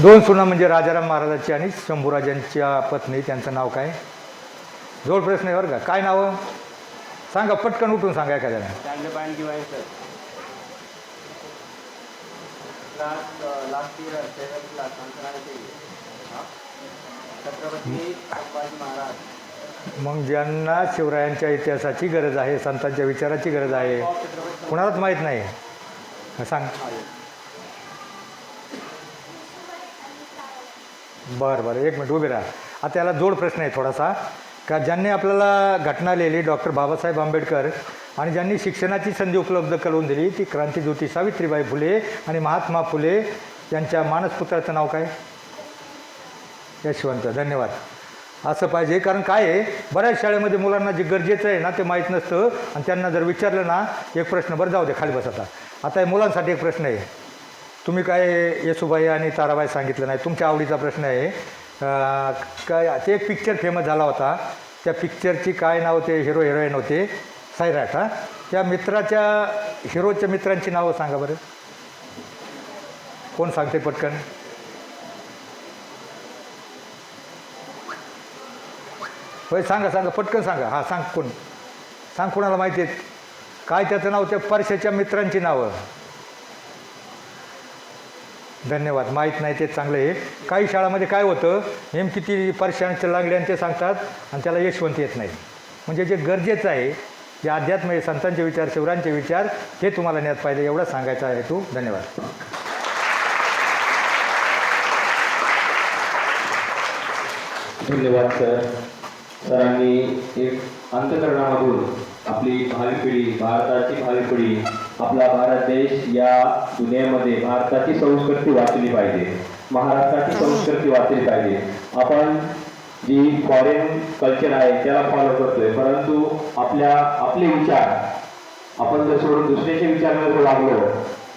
दोन सुना म्हणजे राजाराम महाराजांची आणि शंभूराजांच्या पत्नी त्यांचं नाव काय? जोड प्रश्न आहे बरं का. काय नावं? सांगा पटकन उठून सांगा एखाद्याला. मग ज्यांना शिवरायांच्या इतिहासाची गरज आहे संतांच्या विचाराची गरज आहे कुणालाच माहीत नाही. सांग. बरं बरं. एक मिनिट उभे राहा. आता याला जोड प्रश्न आहे थोडासा. का ज्यांनी आपल्याला घटना लिहिली डॉक्टर बाबासाहेब आंबेडकर आणि ज्यांनी शिक्षणाची संधी उपलब्ध करून दिली ती क्रांतीज्योती सावित्रीबाई फुले आणि महात्मा फुले यांच्या मानसपुत्राचं नाव काय? यशवंत. धन्यवाद. असं पाहिजे. कारण काय आहे? बऱ्याच शाळेमध्ये मुलांना जे गरजेचं आहे ना ते माहीत नसतं. आणि त्यांना जर विचारलं ना एक प्रश्न बरं जाऊ दे खाली बस आता. आता हे मुलांसाठी एक प्रश्न आहे. तुम्ही काय येसुबाई आणि ताराबाई सांगितलं नाही. तुमच्या आवडीचा प्रश्न आहे. काय ते एक पिक्चर फेमस झाला होता. त्या पिक्चरची काय नाव ते हिरो हिरोईन होते. सायराट हा? त्या मित्राच्या हिरोच्या मित्रांची नावं सांगा बरं. कोण सांगते पटकन? होय सांगा सांगा पटकन सांगा. हां सांग कोण? सांग कोणाला माहिती आहेत काय त्याचं नाव त्या परशाच्या मित्रांची नावं. धन्यवाद. माहीत नाही ते चांगलं आहे. काही शाळामध्ये काय होतं नेमकी ती आणि ते सांगतात आणि त्याला यशवंत येत नाही. म्हणजे जे गरजेचं आहे जे अध्यात्म आहे संतांचे विचार शिवरांचे विचार ते तुम्हाला नेत पाहिजे एवढं सांगायचं आहे तू. धन्यवाद. धन्यवाद सर. सरांनी एक अंतकरणामधून आपली भावी पिढी भारताची भावी पिढी आपला भारत देश या दुनियेमध्ये भारताची संस्कृती वाचली पाहिजे. महाराष्ट्राची संस्कृती वाचली पाहिजे. आपण जी फॉरेन कल्चर आहे त्याला फॉलो करतोय. परंतु आपल्या आपले विचार आपण जर सोडून दुसऱ्याचे विचार जर लागलो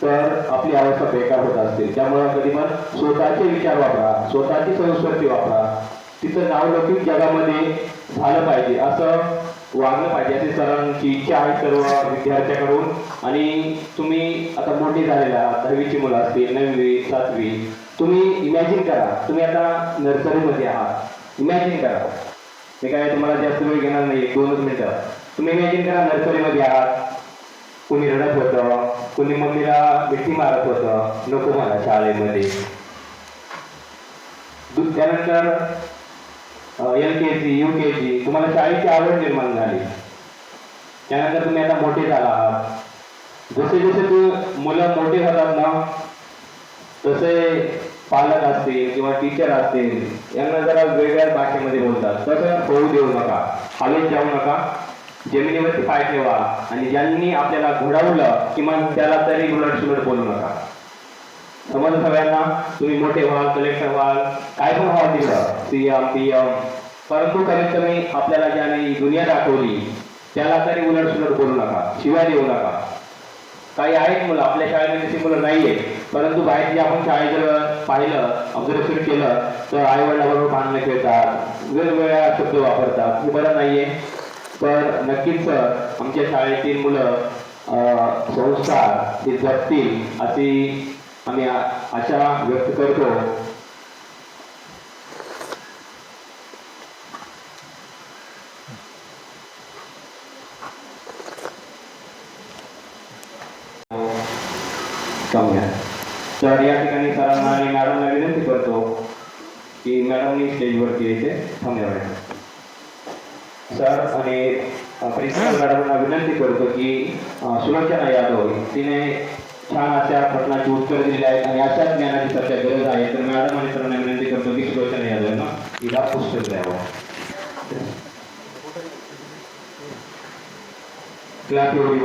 तर आपली अवस्था बेकार होत असते. त्यामुळे कधी पण स्वतःचे विचार वापरा स्वतःची संस्कृती वापरा. तिथं नावलौकिक जगामध्ये झालं पाहिजे. असं वागलं पाहिजे. अशी सरांची इच्छा आहे सर्व विद्यार्थ्याकडून. आणि तुम्ही आता मोठी झालेला दहावीची मुलं असतील नववी सातवी. तुम्ही इमॅजिन करा. तुम्ही आता नर्सरीमध्ये आहात. इमॅजिन करा. मी काय तुम्हाला जास्त वेळ घेणार नाही दोनच मिनिटं. तुम्ही इमॅजिन करा नर्सरीमध्ये आहात. कुणी रडत होतं. कुणी मम्मीला मिठी मारत होतं. नको मला शाळेमध्ये. त्यानंतर एल के जी यू के जी तुम्हाला शाळेची आवड निर्माण झाली. त्यानंतर तुम्ही आता मोठे झाला आहात. जसे जसे तू मुलं मोठे होतात ना तसे पालक असतील किंवा टीचर असतील यांना जरा वेगळ्या भाषेमध्ये बोलतात. तसं होऊ देऊ नका. हवेत जाऊ नका. जमिनीवरती पाय ठेवा. आणि ज्यांनी आपल्याला घोडावलं किमान त्याला तरी उलट सुलट बोलू नका. समज सगळ्यांना तुम्ही मोठे व्हाल कलेक्टर व्हाल काय पण व्हाल तिकडं सी एम पी एम परंतु कमीत कमी आपल्याला ज्याने दुनिया दाखवली त्याला तरी उलट सुलट बोलू नका शिवाय देऊ नका. काही आहेत मुलं आपल्या शाळेमध्ये तशी मुलं नाहीये. परंतु बाहेर जे आपण शाळेत जर पाहिलं ऑब्झर्वेशन केलं तर आई वडिलाबरोबर भांडणं खेळतात वेगवेगळ्या शब्द वापरतात हे बरं नाहीये. तर नक्कीच आमच्या शाळेतील मुलं संस्कार हे जपतील अशी आम्ही आशा व्यक्त करतो. तर या ठिकाणी सरांना आणि मॅडमला विनंती करतो की मॅडमनी स्टेजवरती यायचे. थांबल्यावर सर आणि प्रिन्सिपल मॅडमना विनंती करतो की अ, सुलोचना यादव तिने छान अशा प्रश्नाची उत्तर दिलेली आहेत आणि अशाच ज्ञानाची सध्या गरज आहे. तर मॅडम आणि सरांना विनंती करतो दिग्दर्शन यादवांना तिला पुस्तक द्यावं. क्लास एवढी